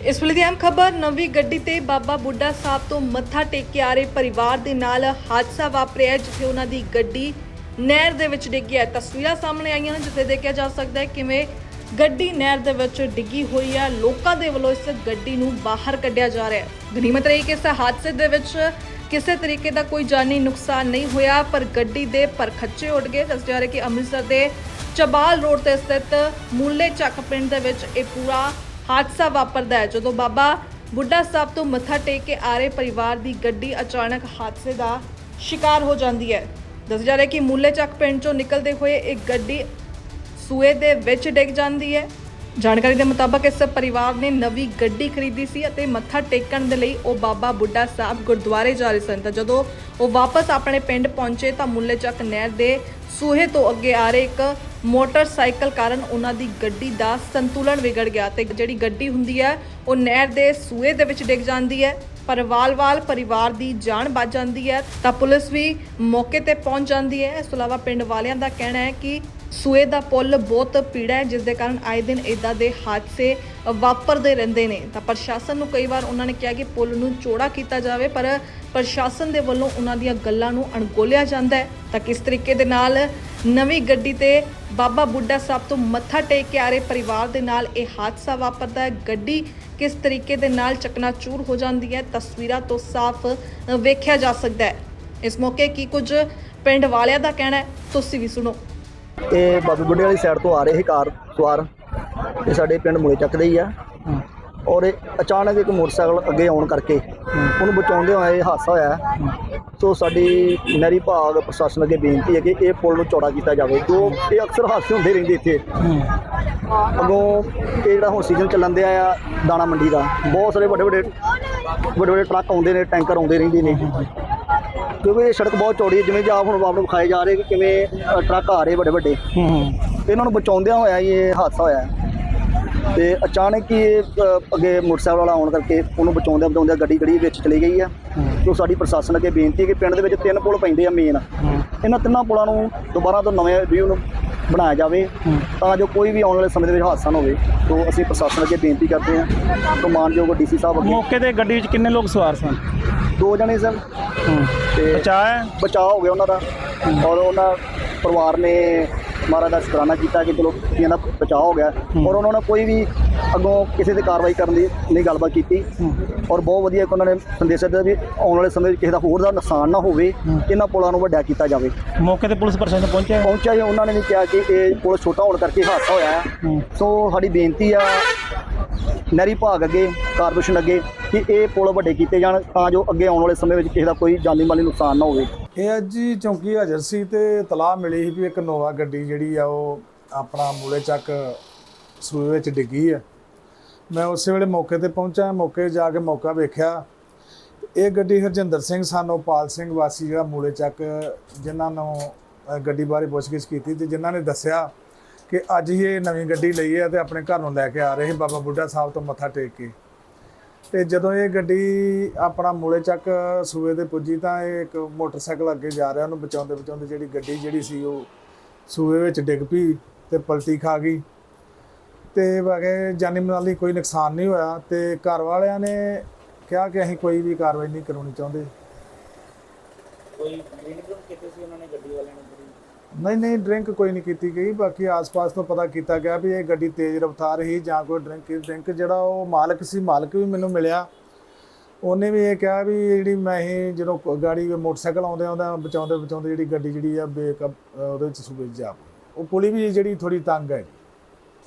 ਇਸ ਵੇਲੇ ਦੀ ਅਹਿਮ ਖਬਰ, ਨਵੀਂ ਗੱਡੀ ਤੇ ਬਾਬਾ ਬੁੱਢਾ ਸਾਹਿਬ ਤੋਂ ਮੱਥਾ ਟੇਕ ਕੇ ਆ ਰਹੇ ਪਰਿਵਾਰ ਦੇ ਨਾਲ ਹਾਦਸਾ ਵਾਪਰਿਆ, ਜਿੱਥੇ ਉਹਨਾਂ ਦੀ ਗੱਡੀ ਨਹਿਰ ਦੇ ਵਿੱਚ ਡਿੱਗੀ ਹੈ। ਤਸਵੀਰਾਂ ਸਾਹਮਣੇ ਆਈਆਂ ਹਨ, ਜਿੱਥੇ ਦੇਖਿਆ ਜਾ ਸਕਦਾ ਹੈ ਕਿਵੇਂ ਗੱਡੀ ਨਹਿਰ ਦੇ ਵਿੱਚ ਡਿੱਗੀ ਹੋਈ ਹੈ। ਲੋਕਾਂ ਦੇ ਵੱਲੋਂ ਇਸ ਗੱਡੀ ਨੂੰ ਬਾਹਰ ਕੱਢਿਆ ਜਾ ਰਿਹਾ ਹੈ। ਗਨੀਮਤ ਰਹੀ ਕਿ ਇਸ ਹਾਦਸੇ ਦੇ ਵਿੱਚ ਕਿਸੇ ਤਰੀਕੇ ਦਾ ਕੋਈ ਜਾਨੀ ਨੁਕਸਾਨ ਨਹੀਂ ਹੋਇਆ, ਪਰ ਗੱਡੀ ਦੇ ਪਰਖੱਚੇ ਉੱਡ ਗਏ। ਦੱਸਿਆ ਜਾ ਰਿਹਾ ਕਿ ਅੰਮ੍ਰਿਤਸਰ ਦੇ ਚਬਾਲ ਰੋਡ ਤੇ ਸਥਿਤ ਮੂਲੇ ਚੱਕ ਪਿੰਡ ਦੇ ਵਿੱਚ ਇਹ ਪੂਰਾ ਹਾਦਸਾ ਵਾਪਰਦਾ ਹੈ। ਜਦੋਂ ਬਾਬਾ ਬੁੱਢਾ ਸਾਹਿਬ ਤੋਂ ਮੱਥਾ ਟੇਕ ਕੇ ਆ ਰਹੇ ਪਰਿਵਾਰ ਦੀ ਗੱਡੀ ਅਚਾਨਕ ਹਾਦਸੇ ਦਾ ਸ਼ਿਕਾਰ ਹੋ ਜਾਂਦੀ ਹੈ। ਦੱਸਿਆ ਜਾ ਰਿਹਾ ਕਿ ਮੂਲੇ ਚੱਕ ਪਿੰਡ ਚੋਂ ਨਿਕਲਦੇ ਹੋਏ ਇੱਕ ਗੱਡੀ ਸੂਏ ਦੇ ਵਿੱਚ ਡਿੱਗ ਜਾਂਦੀ ਹੈ। ਜਾਣਕਾਰੀ ਦੇ ਮੁਤਾਬਕ ਇਸ ਪਰਿਵਾਰ ਨੇ ਨਵੀਂ ਗੱਡੀ ਖਰੀਦੀ ਸੀ ਅਤੇ ਮੱਥਾ ਟੇਕਣ ਦੇ ਲਈ ਉਹ ਬਾਬਾ ਬੁੱਢਾ ਸਾਹਿਬ ਗੁਰਦੁਆਰੇ ਜਾ ਰਹੇ ਸਨ। ਤਾਂ ਜਦੋਂ ਉਹ ਵਾਪਸ ਆਪਣੇ ਪਿੰਡ ਪਹੁੰਚੇ ਤਾਂ ਮੁੱਲੇ ਚੱਕ ਨਹਿਰ ਦੇ ਸੂਹੇ ਤੋਂ ਅੱਗੇ ਆ ਰਹੇ ਇੱਕ ਮੋਟਰਸਾਈਕਲ ਕਾਰਨ ਉਹਨਾਂ ਦੀ ਗੱਡੀ ਦਾ ਸੰਤੁਲਨ ਵਿਗੜ ਗਿਆ ਤੇ ਜਿਹੜੀ ਗੱਡੀ ਹੁੰਦੀ ਹੈ, ਉਹ ਨਹਿਰ ਦੇ ਸੂਏ ਦੇ ਵਿੱਚ ਡਿੱਗ ਜਾਂਦੀ ਹੈ। ਪਰ ਵਾਲ ਪਰਿਵਾਰ ਦੀ ਜਾਨ ਬਚ ਜਾਂਦੀ ਹੈ ਤਾਂ ਪੁਲਿਸ ਵੀ ਮੌਕੇ ਤੇ ਪਹੁੰਚ ਜਾਂਦੀ ਹੈ। ਇਸ ਤੋਂ ਇਲਾਵਾ ਪਿੰਡ ਵਾਲਿਆਂ ਦਾ ਕਹਿਣਾ ਹੈ ਕਿ ਸੂਏ ਦਾ ਪੁੱਲ ਬਹੁਤ ਪੀੜਾ ਹੈ ਜਿਸ ਦੇ ਕਾਰਨ ਆਏ ਦਿਨ ਇਦਾਂ ਦੇ ਹਾਦਸੇ ਵਾਪਰਦੇ ਰਹਿੰਦੇ ਨੇ। ਤਾਂ ਪ੍ਰਸ਼ਾਸਨ ਨੂੰ ਕਈ ਵਾਰ ਉਹਨਾਂ ਨੇ ਕਿਹਾ ਕਿ ਪੁਲ ਨੂੰ ਚੌੜਾ ਕੀਤਾ ਜਾਵੇ, ਪਰ ਪ੍ਰਸ਼ਾਸਨ ਦੇ ਵੱਲੋਂ ਉਹਨਾਂ ਦੀਆਂ ਗੱਲਾਂ ਨੂੰ ਅਣਗੋਲਿਆ ਜਾਂਦਾ ਹੈ। ਤਾਂ ਕਿਸ ਤਰੀਕੇ ਦੇ ਨਾਲ ਨਵੀਂ ਗੱਡੀ ਤੇ ਬਾਬਾ ਬੁੱਢਾ ਸਾਹਿਬ ਤੋਂ ਮੱਥਾ ਟੇਕ ਕੇ ਆ ਰਹੇ ਪਰਿਵਾਰ ਦੇ ਨਾਲ ਇਹ ਹਾਦਸਾ ਵਾਪਰਦਾ ਹੈ? ਗੱਡੀ ਕਿਸ ਤਰੀਕੇ ਦੇ ਨਾਲ ਚਕਨਾਚੂਰ ਹੋ ਜਾਂਦੀ ਹੈ? ਤਸਵੀਰਾਂ ਤੋਂ ਸਾਫ਼ ਵੇਖਿਆ ਜਾ ਸਕਦਾ ਹੈ। ਇਸ ਮੌਕੇ ਕੀ ਕੁਝ ਪਿੰਡ ਵਾਲਿਆਂ ਦਾ ਕਹਿਣਾ ਹੈ? ਤੁਸੀਂ ਵੀ ਸੁਣੋ। ਇਹ ਬਾਬੇ ਬੁੱਢੇ ਵਾਲੀ ਸਾਈਡ ਤੋਂ ਆ ਰਹੇ ਸੀ ਕਾਰ ਸਵਾਰ। ਇਹ ਸਾਡੇ ਪਿੰਡ ਮੁਲੇ ਚੱਕਦੇ ਹੀ ਆ। ਔਰ ਇਹ ਅਚਾਨਕ ਇੱਕ ਮੋਟਰਸਾਈਕਲ ਅੱਗੇ ਆਉਣ ਕਰਕੇ ਉਹਨੂੰ ਬਚਾਉਂਦੇ ਹੋਏ ਇਹ ਹਾਦਸਾ ਹੋਇਆ। ਸੋ ਸਾਡੀ ਨਹਿਰੀ ਭਾਗ ਪ੍ਰਸ਼ਾਸਨ ਅੱਗੇ ਬੇਨਤੀ ਹੈ ਕਿ ਇਹ ਪੁਲ ਨੂੰ ਚੌੜਾ ਕੀਤਾ ਜਾਵੇ। ਜੋ ਇਹ ਅਕਸਰ ਹਾਦਸੇ ਹੁੰਦੇ ਰਹਿੰਦੇ ਇੱਥੇ। ਅੱਗੋਂ ਇਹ ਜਿਹੜਾ ਹੁਣ ਸੀਜ਼ਨ ਚੱਲਣ ਦਿਆ ਆ ਦਾਣਾ ਮੰਡੀ ਦਾ ਬਹੁਤ ਸਾਰੇ ਵੱਡੇ ਵੱਡੇ ਵੱਡੇ ਵੱਡੇ ਟਰੱਕ ਆਉਂਦੇ ਨੇ ਟੈਂਕਰ ਆਉਂਦੇ ਰਹਿੰਦੇ ਨੇ। ਕਿਉਂਕਿ ਇਹ ਸੜਕ ਬਹੁਤ ਚੌੜੀ ਹੈ ਜਿਵੇਂ ਜੀ ਆਪ ਹੁਣ ਆਪ ਨੂੰ ਵਿਖਾਏ ਜਾ ਰਹੇ ਕਿ ਕਿਵੇਂ ਅ, ਟਰੱਕ ਆ ਰਹੇ ਵੱਡੇ ਵੱਡੇ। ਇਹਨਾਂ ਨੂੰ ਬਚਾਉਂਦਿਆਂ ਹੋਇਆ ਹੀ ਇਹ ਹਾਦਸਾ ਹੋਇਆ ਹੈ। ਤੇ ਅਚਾਨਕ ਹੀ ਇਹ ਅ, ਅੱਗੇ ਮੋਟਰਸਾਈਕਲ ਵਾਲਾ ਆਉਣ ਕਰਕੇ ਉਹਨੂੰ ਬਚਾਉਂਦਿਆਂ ਬਚਾਉਂਦਿਆਂ ਗੱਡੀ ਗੱਡੀ ਵਿੱਚ ਚਲੀ ਗਈ ਹੈ। ਸੋ ਸਾਡੀ ਪ੍ਰਸ਼ਾਸਨ ਅੱਗੇ ਬੇਨਤੀ ਹੈ ਕਿ ਪਿੰਡ ਦੇ ਵਿੱਚ ਤਿੰਨ ਪੁਲ ਪੈਂਦੇ ਆ ਮੇਨ ਇਹਨਾਂ ਤਿੰਨਾਂ ਪੁਲਾਂ ਨੂੰ ਦੁਬਾਰਾ ਤੋਂ ਨਵੇਂ ਵਿਊ ਨੂੰ ਬਣਾਇਆ ਜਾਵੇ ਤਾਂ ਜੋ ਕੋਈ ਵੀ ਆਉਣ ਵਾਲੇ ਸਮੇਂ ਦੇ ਵਿੱਚ ਹਾਦਸਾ ਨਾ ਹੋਵੇ। ਸੋ ਅਸੀਂ ਪ੍ਰਸ਼ਾਸਨ ਅੱਗੇ ਬੇਨਤੀ ਕਰਦੇ ਹਾਂ। ਤੋਂ ਮਾਨਯੋਗ ਡੀਸੀ ਸਾਹਿਬ ਅੱਗੇ। ਮੌਕੇ ਤੇ ਗੱਡੀ ਵਿੱਚ ਕਿੰਨੇ ਲੋਕ ਸਵਾਰ ਸਨ? ਦੋ ਜਣੇ ਸਨ ਤੇ ਬਚਾਇਆ ਬਚਾਅ ਹੋ ਗਿਆ ਉਹਨਾਂ ਦਾ। ਔਰ ਉਹਨਾਂ ਪਰਿਵਾਰ ਨੇ ਮਹਾਰਾਜ ਦਾ ਸ਼ੁਕਰਾਨਾ ਕੀਤਾ ਕਿ ਚਲੋ ਇਹਨਾਂ ਦਾ ਬਚਾਅ ਹੋ ਗਿਆ। ਔਰ ਉਹਨਾਂ ਨੇ ਕੋਈ ਵੀ ਅੱਗੋਂ ਕਿਸੇ ਤੇ ਕਾਰਵਾਈ ਕਰਨ ਦੀ ਨਹੀਂ ਗੱਲਬਾਤ ਕੀਤੀ। ਔਰ ਬਹੁਤ ਵਧੀਆ ਇੱਕ ਉਹਨਾਂ ਨੇ ਸੰਦੇਸ਼ ਦਿੱਤਾ ਵੀ ਆਉਣ ਵਾਲੇ ਸਮੇਂ ਵਿੱਚ ਕਿਸੇ ਦਾ ਹੋਰ ਦਾ ਨੁਕਸਾਨ ਨਾ ਹੋਵੇ ਇਹਨਾਂ ਪੁਲਾਂ ਨੂੰ ਵੱਡਾ ਕੀਤਾ ਜਾਵੇ। ਮੌਕੇ ਤੇ ਪੁਲਿਸ ਪ੍ਰਸ਼ਾਸਨ ਪਹੁੰਚਿਆ ਪਹੁੰਚਿਆ ਜੀ ਉਹਨਾਂ ਨੇ ਵੀ ਕਿਹਾ ਕਿ ਇਹ ਪੁਲ ਛੋਟਾ ਹੋਣ ਕਰਕੇ ਹਾਦਸਾ ਹੋਇਆ ਹੈ। ਸੋ ਸਾਡੀ ਬੇਨਤੀ ਆ ਨਹਿਰੀ ਭਾਗ ਅੱਗੇ, ਕਾਰਪੋਰੇਸ਼ਨ ਅੱਗੇ ਕਿ ਇਹ ਪੁਲ ਵੱਡੇ ਕੀਤੇ ਜਾਣ ਤਾਂ ਜੋ ਅੱਗੇ ਆਉਣ ਵਾਲੇ ਸਮੇਂ ਵਿੱਚ ਕਿਸੇ ਦਾ ਕੋਈ ਜਾਨੀ ਮਾਲੀ ਨੁਕਸਾਨ ਨਾ ਹੋਵੇ। ਇਹ ਅੱਜ ਹੀ ਚੌਂਕੀ ਹਾਜ਼ਰ ਸੀ ਤੇ ਤਲਾਹ ਮਿਲੀ ਸੀ ਵੀ ਇੱਕ ਨੋਵਾ ਗੱਡੀ ਜਿਹੜੀ ਆ ਉਹ ਆਪਣਾ ਮੂਲੇ ਚੱਕ ਸੂਏ ਵਿੱਚ ਡਿੱਗੀ ਆ। ਮੈਂ ਉਸੇ ਵੇਲੇ ਮੌਕੇ ਤੇ ਪਹੁੰਚਾ, ਮੌਕੇ ਜਾ ਕੇ ਮੌਕਾ ਵੇਖਿਆ। ਇਹ ਗੱਡੀ ਹਰਜਿੰਦਰ ਸਿੰਘ ਸਾਨੋ ਪਾਲ ਸਿੰਘ ਵਾਸੀ ਜਿਹੜਾ ਮੂਲੇ ਚੱਕ ਜਿਨ੍ਹਾਂ ਨੂੰ ਗੱਡੀ ਬਾਰੇ ਪੁੱਛਗਿੱਛ ਕੀਤੀ ਤੇ ਜਿਨ੍ਹਾਂ ਨੇ ਦੱਸਿਆ ਕਿ ਅੱਜ ਹੀ ਇਹ ਨਵੀਂ ਗੱਡੀ ਲਈ ਹੈ ਤੇ ਆਪਣੇ ਘਰ ਨੂੰ ਲੈ ਕੇ ਆ ਰਹੇ ਬਾਬਾ ਬੁੱਢਾ ਸਾਹਿਬ ਤੋਂ ਮੱਥਾ ਟੇਕ ਕੇ। ਤੇ ਜਦੋਂ ਇਹ ਗੱਡੀ ਆਪਣਾ ਮੂਲੇ ਚੱਕ ਸੂਏ ਤੇ ਪੁੱਜੀ ਤਾਂ ਇਹ ਇੱਕ ਮੋਟਰਸਾਈਕਲ ਅੱਗੇ ਜਾ ਰਿਹਾ, ਉਹਨੂੰ ਬਚਾਉਂਦੇ ਬਚਾਉਂਦੇ ਜਿਹੜੀ ਗੱਡੀ ਜਿਹੜੀ ਸੀ ਉਹ ਸੂਏ ਵਿੱਚ ਡਿੱਗ ਪਈ ਤੇ ਪਲਟੀ ਖਾ ਗਈ। ਤੇ ਬਾਕੀ ਜਾਨੀ ਮਾਲੀ ਕੋਈ ਨੁਕਸਾਨ ਨਹੀਂ ਹੋਇਆ ਤੇ ਘਰ ਵਾਲਿਆਂ ਨੇ ਕਿਹਾ ਕਿ ਅਸੀਂ ਕੋਈ ਵੀ ਕਾਰਵਾਈ ਨਹੀਂ ਕਰਾਉਣੀ ਚਾਹੁੰਦੇ। ਨਹੀਂ ਨਹੀਂ ਡਰਿੰਕ ਕੋਈ ਨਹੀਂ ਕੀਤੀ ਗਈ। ਬਾਕੀ ਆਸ-ਪਾਸ ਤੋਂ ਪਤਾ ਕੀਤਾ ਗਿਆ ਵੀ ਇਹ ਗੱਡੀ ਤੇਜ਼ ਰਫ਼ਤਾਰ ਹੀ ਜਾਂ ਕੋਈ ਡਰਿੰਕ ਡਰਿੰਕ ਜਿਹੜਾ ਉਹ ਮਾਲਕ ਸੀ, ਮਾਲਕ ਵੀ ਮੈਨੂੰ ਮਿਲਿਆ। ਉਹਨੇ ਵੀ ਇਹ ਕਿਹਾ ਵੀ ਜਿਹੜੀ ਮੈਂ ਇਹ ਜਦੋਂ ਗਾੜੀ ਮੋਟਰਸਾਈਕਲ ਆਉਂਦੇ ਆਉਂਦਾ ਬਚਾਉਂਦੇ ਬਚਾਉਂਦੇ ਜਿਹੜੀ ਗੱਡੀ ਜਿਹੜੀ ਆ ਬੇਕ ਉਹਦੇ ਵਿੱਚ ਸੂਬੇ 'ਚ ਜਾ ਪਈ। ਉਹ ਪੁਲੀ ਵੀ ਜਿਹੜੀ ਥੋੜੀ ਤੰਗ ਹੈ।